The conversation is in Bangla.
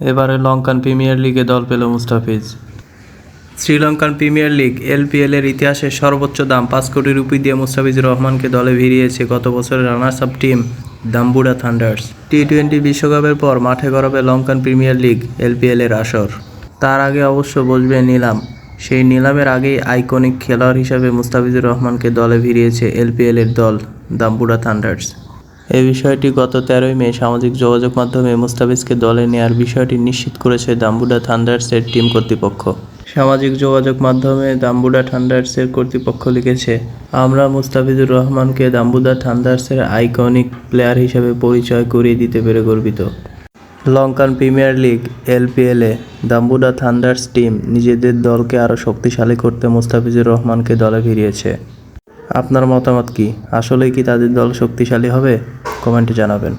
এবারে লঙ্কান প্রিমিয়ার লিগে দল পেল Mustafiz. Sri Lankan premier league LPL এর ইতিহাসে সর্বোচ্চ দাম পাঁচ কোটি রুপি দিয়ে মুস্তাফিজুর রহমানকে দলে ভিড়িয়েছে গত বছরের runners up team Dambulla Thunders. T twenty বিশ্বকাপের পর মাঠে গড়াবে লঙ্কান প্রিমিয়ার লিগ এলপিএল এর আসর। তার আগে অবশ্য বসবে নিলাম। সেই নিলামের আগেই আইকনিক খেলোয়াড় হিসাবে মুস্তাফিজুর রহমানকে দলে ভিড়িয়েছে এলপিএল এর দল দাম্বুডা থান্ডার্স। এই বিষয়টি গত তেরোই মে সামাজিক যোগাযোগ মাধ্যমে মুস্তাফিজকে দলে নেয়ার বিষয়টি নিশ্চিত করেছে দাম্বুডা থান্ডার্সের টিম কর্তৃপক্ষ। সামাজিক যোগাযোগ মাধ্যমে দাম্বুডা থান্ডার্সের কর্তৃপক্ষ লিখেছে, আমরা মুস্তাফিজুর রহমানকে দাম্বুডা থান্ডার্সের আইকনিক প্লেয়ার হিসেবে পরিচয় করিয়ে দিতে পেরে গর্বিত। লঙ্কান প্রিমিয়ার লিগ এলপিএলে দাম্বুডা থান্ডার্স টিম নিজেদের দলকে আরও শক্তিশালী করতে মুস্তাফিজুর রহমানকে দলে ভিড়িয়েছে আপনার মতামত কি? আসলেই কি তাদের দল শক্তিশালী হবে? কমেন্টে জানাবেন।